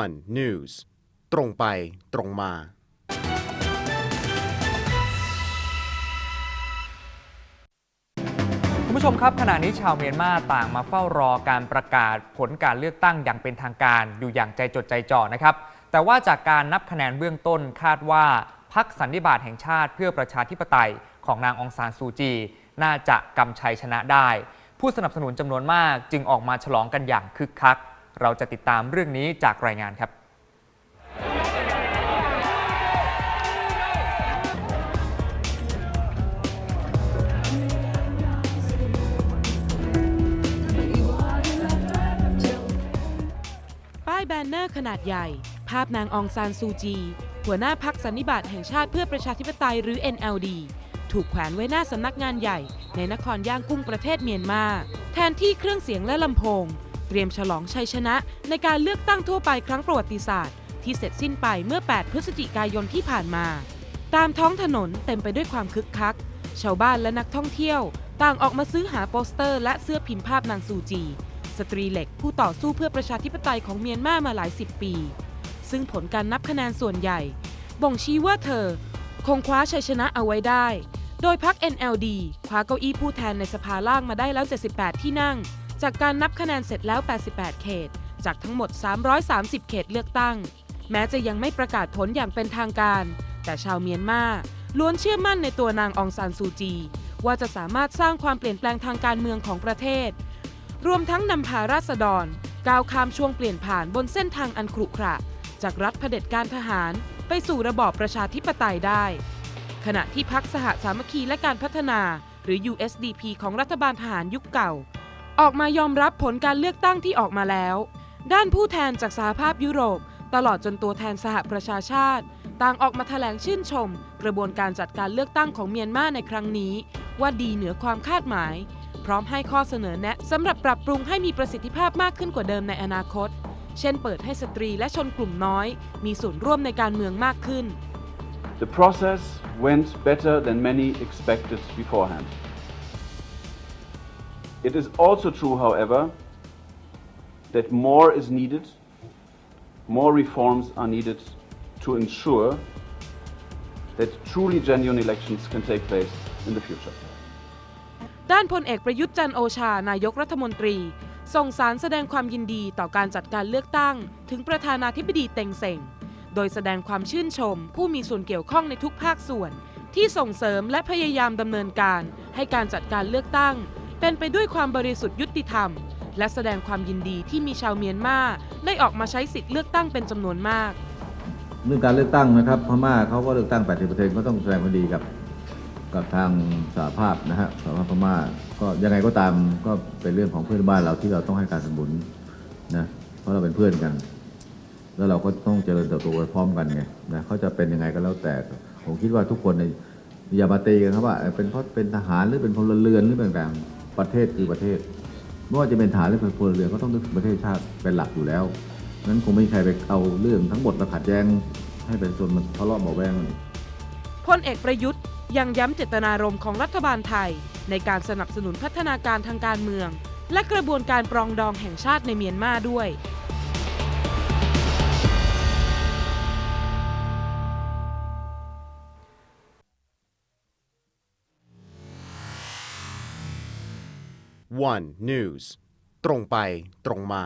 One News ตรงไปตรงมา คุณผู้ชมครับขณะนี้ชาวเมียนมาต่างมาเฝ้ารอการประกาศผลการเลือกตั้งอย่างเป็นทางการอยู่อย่างใจจดใจจ่อนะครับ แต่ว่าจากการนับคะแนนเบื้องต้นคาดว่าพักสันนิบาตแห่งชาติเพื่อประชาธิปไตยของนางองซานซูจี น่าจะกำชัยชนะได้ ผู้สนับสนุนจำนวนมากจึงออกมาฉลองกันอย่างคึกคัก เราจะติดตามเรื่องนี้จากรายงานครับป้ายแบนเนอร์ขนาดใหญ่ ภาพนางองซานซูจี หัวหน้าพักสันนิบาตแห่งชาติเพื่อประชาธิปไตยหรือ NLD ถูกแขวนไว้หน้าสำนักงานใหญ่ ในนครย่างกุ้งประเทศเมียนมา แทนที่เครื่องเสียงและลำโพง เตรียมฉลองชัยชนะในการเลือกตั้งทั่วไปครั้งประวัติศาสตร์ ที่เสร็จสิ้นไปเมื่อ 8 พฤศจิกายนที่ผ่านมา ตามท้องถนนเต็มไปด้วยความคึกคัก ชาวบ้านและนักท่องเที่ยว ต่างออกมาซื้อหาโปสเตอร์และเสื้อพิมพ์ภาพนางซูจี สตรีเหล็กผู้ต่อสู้เพื่อประชาธิปไตยของเมียนมามาหลายสิบปี ซึ่งผลการนับคะแนนส่วนใหญ่ บ่งชี้ว่าเธอ คงคว้าชัยชนะเอาไว้ได้โดยพัก NLD คว้าเก้าอี้ผู้แทนในสภาล่างมาได้แล้ว 78 ที่นั่ง จากการนับคะแนนเสร็จแล้ว 88 เขต จากทั้งหมด 330 เขตเลือกตั้ง แม้จะยังไม่ประกาศผลอย่างเป็นทางการ แต่ชาวเมียนมาล้วนเชื่อมั่นในตัวนางองซานซูจี ว่าจะสามารถสร้างความเปลี่ยนแปลงทางการเมืองของประเทศ รวมทั้งนำพาราษฎรก้าวข้ามช่วงเปลี่ยนผ่านบนเส้นทางอันขรุขระ จากรัฐเผด็จการทหาร ไปสู่ระบอบประชาธิปไตยได้ ขณะที่พักสหสามัคคีและการพัฒนา หรือ USDP ของรัฐบาลทหารยุคเก่า ออกมายอมรับผลการเลือกตั้งที่ออกมาแล้ว ด้านผู้แทนจากสหภาพยุโรป ตลอดจนตัวแทนสหประชาชาติ ต่างออกมาแถลงชื่นชม กระบวนการจัดการเลือกตั้งของเมียนมาในครั้งนี้ ว่าดีเหนือความคาดหมาย พร้อมให้ข้อเสนอแนะสำหรับปรับปรุงให้มีประสิทธิภาพมากขึ้นกว่าเดิมในอนาคต เช่นเปิดให้สตรีและชนกลุ่มน้อย มีส่วนร่วมในการเมืองมากขึ้น The process went better than many expected beforehand. It is also true, however, that more is needed, more reforms are needed to ensure that truly genuine elections can take place in the future. ด้านพลเอกประยุทธ์จันโอชานายกรัฐมนตรี ส่งสารแสดงความยินดีต่อการจัดการเลือกตั้ง ถึงประธานาธิบดีเต็งเซ็งโดยแสดงความชื่นชม ผู้มีส่วนเกี่ยวข้องในทุกภาคส่วน ที่ส่งเสริมและพยายามดำเนินการ ให้การจัดการเลือกตั้ง เป็นไปด้วยความบริสุทธิ์ยุติธรรม และแสดงความยินดีที่มีชาวเมียนมาได้ออกมาใช้สิทธิ์เลือกตั้งเป็นจำนวนมาก เรื่องการเลือกตั้งนะครับพม่าเขาก็เลือกตั้ง 80%ก็ต้องแสดงความดีกับกับทางสหภาพนะฮะสหภาพพม่าก็ยังไงก็ตามก็เป็นเรื่องของเพื่อนบ้านเราที่เราต้องให้การสนับสนุนนะเพราะเราเป็นเพื่อนกัน แล้วเราก็ต้องเจริญเติบโตไปพร้อมกันไงนะเขาจะเป็นยังไงก็แล้วแต่ผมคิดว่าทุกคนในยอย่ามาตีกันครับว่าเอ่อเป็นเพราะเป็นทหารหรือเป็นพลเรือนหรือต่างๆ ประเทศคือประเทศไม่ว่าจะเป็นฐานหรือเป็นพลเรือนก็ต้องนึกถึงประเทศชาติเป็นหลักอยู่แล้วนั้นคงไม่มีใครไปเอาเรื่องทั้งหมดมาขัดแย้งให้เป็นส่วนมันทะเลาะเบาแวงพลเอกประยุทธ์ยังย้ำเจตนารมณ์ของรัฐบาลไทย ในการสนับสนุนพัฒนาการทางการเมือง และกระบวนการปรองดองแห่งชาติในเมียนมาด้วย One News ตรงไปตรงมา